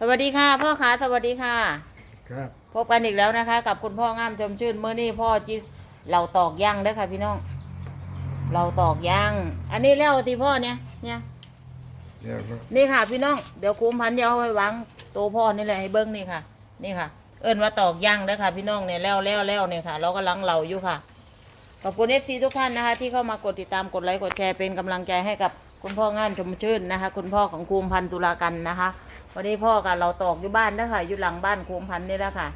สวัสดีค่ะพ่อขาสวัสดีค่ะ ครับพบกันอีกแล้วนะคะ กับคุณพ่องามชมชื่นเมื่อนี่พ่อจีเราตอกย่างเด้อค่ะพี่น้อง เราตอกย่าง อันนี้แล้วที่พ่อเนี่ยเนี่ยเดี๋ยวก็นี่ค่ะพี่น้องเดี๋ยวคุมพันธุ์เดียวเอาไว้วางตัวพ่อนี่แหละให้เบิ้งนี่ค่ะ นี่ค่ะ เอิ้นว่าตอกย่างเด้อค่ะ พี่น้องเนี่ยแล้วแล้วแล้วเนี่ยค่ะ เรากำลังเหลาอยู่ค่ะขอบคุณเอฟซีทุกท่านนะคะ ที่เข้ามากดติดตามกดไลค์กดแชร์เป็นกำลังใจให้กับ คุณพ่องานชมชื่นนะคะ คุณพ่อของคูมพันธุ์ตุลากันนะคะวันนี้พ่อกับเราตอกอยู่บ้านนะคะอยู่หลังบ้านคูมพันนี่แหละค่ะ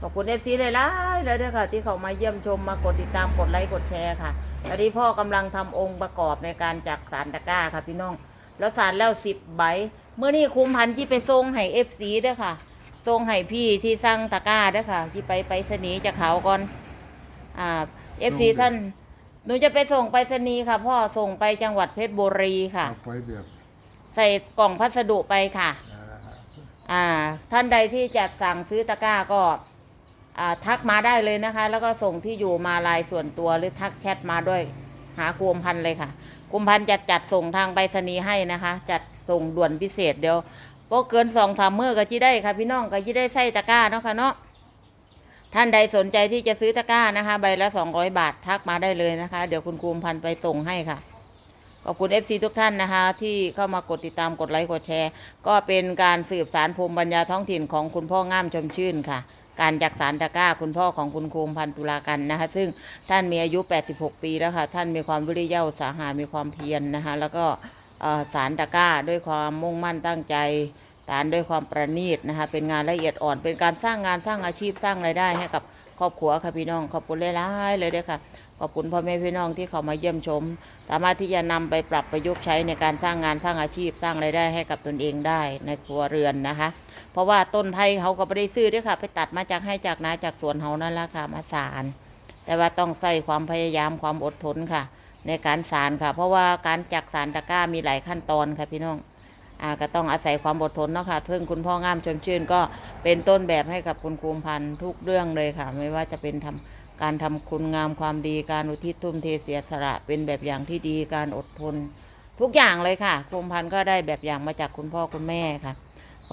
ขอบคุณเอฟซีเลยล่ะเลยด้วยค่ะ ที่เขามาเยี่ยมชมมากดติดตามกดไลค์กดแชร์ค่ะตอนนี้พ่อกำลังทำองค์ประกอบในการจักสารตะกร้าค่ะพี่น้อง แล้วสารแล้วสิบใบเมื่อนี้คุมพันที่ไปทรงให้เอฟซีด้วยค่ะทรงให้พี่ที่สร้างตะกร้าด้วยค่ะ ที่ไปไปสนีจากเขาก่อนอ่าเอฟซีท่าน หนูจะไปส่งไปสนีย์ค่ะ พ่อส่งไปจังหวัดเพชรบุรีค่ะ เอาไปแบบใส่กล่องพัสดุไปค่ะ อ่าอ่า ท่านใดที่จะสั่งซื้อตะกร้าก็อ่าทักมาได้เลยนะคะ แล้วก็ส่งที่อยู่มาลายส่วนตัวหรือทักแชทมาด้วยหากุมพันธ์เลยค่ะกุมพันธ์จะจัดส่งทางไปรษณีย์ให้นะคะ จัดส่งด่วนพิเศษเดี๋ยวพอเกินสองสามมื้อก็จะได้ค่ะ พี่น้องก็จะได้ใส่ตะกร้าเนาะค่ะเนาะ ท่านใดสนใจที่จะซื้อตะกร้านะคะ ใบละสองร้อยบาททักมาได้เลยนะคะ เดี๋ยวคุณกุมพันธ์ไปส่งให้ค่ะ ขอบคุณ FC ทุกท่านนะคะ ที่เข้ามากดติดตามกดไลค์กดแชร์ ก็เป็นการสืบสารภูมิปัญญาท้องถิ่นของคุณพ่องามชมชื่นค่ะ การจักสารตะกร้าคุณพ่อของคุณคูมพันตุลากันนะคะ ซึ่งท่านมีอายุ 86 ปีแล้วค่ะ ท่านมีความวิริยะอุตสาหะมีความเพียรนะคะ แล้วก็สารตะกร้าด้วยความมุ่งมั่นตั้งใจ สารด้วยความประณีตนะคะ เป็นงานละเอียดอ่อน เป็นการสร้างงานสร้างอาชีพสร้างรายได้ให้กับครอบครัวค่ะพี่น้อง ขอบคุณหลายๆเลยด้อค่ะ ขอบคุณพ่อแม่พี่น้องที่เขามาเยี่ยมชม สามารถที่จะนำไปปรับประยุกต์ใช้ในการสร้างงานสร้างอาชีพสร้างรายได้ให้กับตนเองได้ในครัวเรือนนะคะ เพราะว่าต้นไผ่เขาก็ไม่ได้ซื้อด้วยค่ะ ไปตัดมาจากให้จากนาจากสวนเขานั่นแหละค่ะมาสารแต่ว่าต้องใส่ความพยายามความอดทนค่ะ ในการสารค่ะ เพราะว่าการจักสารตะกร้ามีหลายขั้นตอนค่ะพี่น้อง ก็ต้องอาศัยความอดทนเนาะค่ะซึ่งคุณพ่องามชมชื่นก็เป็นต้นแบบให้กับคุณครูพันธ์ทุกเรื่องเลยค่ะ ไม่ว่าจะเป็นทำการทำคุณงามความดีการอุทิศทุ่มเทเสียสละเป็นแบบอย่างที่ดีการอดทน ทุกอย่างเลยค่ะครูพันธ์ก็ได้แบบอย่างมาจากคุณพ่อคุณแม่ค่ะ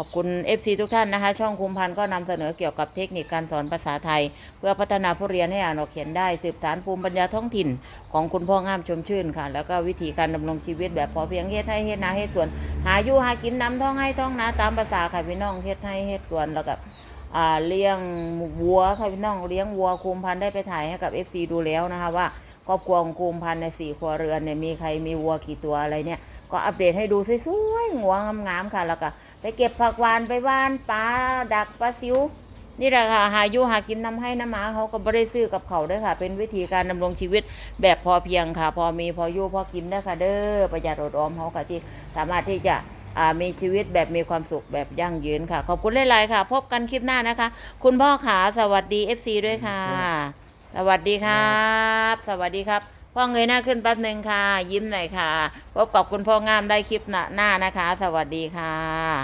ขอบคุณ FC ทุกท่านนะคะ ช่องคุมพันธ์ก็นำเสนอเกี่ยวกับเทคนิคการสอนภาษาไทย เพื่อพัฒนาผู้เรียนให้อ่านออกเขียนได้ สืบสานภูมิปัญญาท้องถิ่น ของคุณพ่องามชมชื่นค่ะ แล้วก็วิธีการดำรงชีวิตแบบพอเพียงเฮ็ดให้เฮ็ดนาเฮ็ดสวน หาอยู่หากินนำท้องให้ท้องนาตามภาษาค่ะพี่น้องเฮ็ดให้เฮ็ดสวนแล้วก็เลี้ยงวัวค่ะพี่น้องเลี้ยงวัวคุมพันธ์ได้ไปถ่ายให้กับ FC ดูแล้วนะคะว่าครอบครัวของคุมพันธ์ในสี่ครัวเรือนเนี่ยมีใครมีวัวกี่ตัวอะไรเนี่ย ก็อัปเดตให้ดูสวยๆหัวงามๆค่ะ แล้วก็ไปเก็บผักหวานไปว่านปลาดักปลาซิว นี่แหละค่ะหาอยู่หากินน้ำให้น้ำหมาเขาก็ไม่ได้ซื้อกับเขาด้วยค่ะ เป็นวิธีการดำรงชีวิตแบบพอเพียงค่ะ พอมีพออยู่พอกินได้ค่ะ เด้อประหยัดอดออมเขาค่ะที่สามารถที่จะอ่ามีชีวิตแบบมีความสุขแบบยั่งยืนค่ะ ขอบคุณหลายๆค่ะ พบกันคลิปหน้านะคะ คุณพ่อขาสวัสดี FC ด้วยค่ะ สวัสดีครับ สวัสดีครับ พ่อเงยหน้าขึ้นแป๊บหนึ่งค่ะ ยิ้มหน่อยค่ะ พบกับคุณพ่องามได้คลิปหน้านะคะ สวัสดีค่ะ